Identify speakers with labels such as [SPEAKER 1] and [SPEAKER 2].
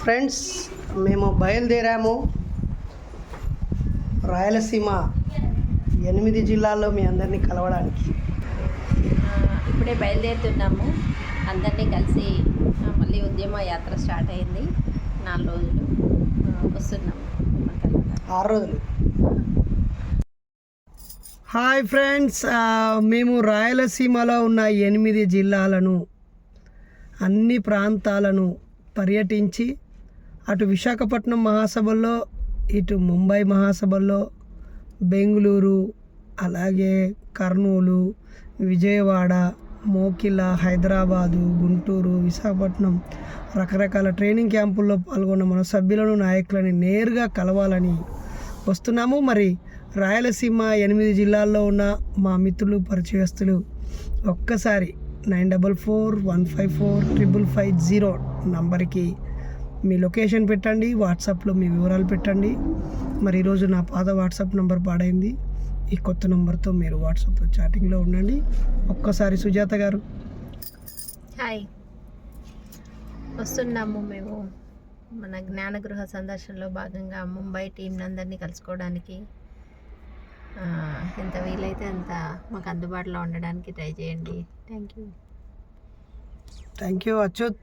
[SPEAKER 1] Friends మేము బయలుదేరాము రాయలసీమ ఎనిమిది జిల్లాల్లో మీ అందరినీ కలవడానికి.
[SPEAKER 2] ఇప్పుడే బయలుదేరుతున్నాము. అందరినీ కలిసి మళ్ళీ ఉద్యమ యాత్ర స్టార్ట్ అయింది. నాలుగు రోజులు వస్తున్నాము.
[SPEAKER 1] ఆరు రోజులు. హాయ్ ఫ్రెండ్స్ మేము రాయలసీమలో ఉన్న ఎనిమిది జిల్లాలను అన్ని ప్రాంతాలను పర్యటించి అటు విశాఖపట్నం మహాసభల్లో ఇటు ముంబై మహాసభల్లో బెంగళూరు అలాగే కర్నూలు విజయవాడ మోకిల హైదరాబాదు గుంటూరు విశాఖపట్నం రకరకాల ట్రైనింగ్ క్యాంపుల్లో పాల్గొన్న మన సభ్యులను నాయకులని నేరుగా కలవాలని వస్తున్నాము. మరి రాయలసీమ ఎనిమిది జిల్లాల్లో ఉన్న మా మిత్రులు పరిచయస్తులు ఒక్కసారి nine double four one five four triple five zero నంబర్కి మీ లొకేషన్ పెట్టండి వాట్సాప్లో మీ వివరాలు పెట్టండి. మరి ఈరోజు నా పాత వాట్సాప్ నంబర్ పాడైంది. ఈ కొత్త నంబర్తో మీరు వాట్సాప్లో చాటింగ్లో ఉండండి. ఒక్కసారి సుజాత గారు.
[SPEAKER 2] హాయ్. వస్తున్నాము మేము మన జ్ఞానగృహ సందర్శనలో భాగంగా ముంబై టీం అందరినీ కలుసుకోవడానికి. ఎంత వీలైతే అంత మాకు అందుబాటులో ఉండడానికి ట్రై చేయండి. Thank you.
[SPEAKER 1] Thank you Achyut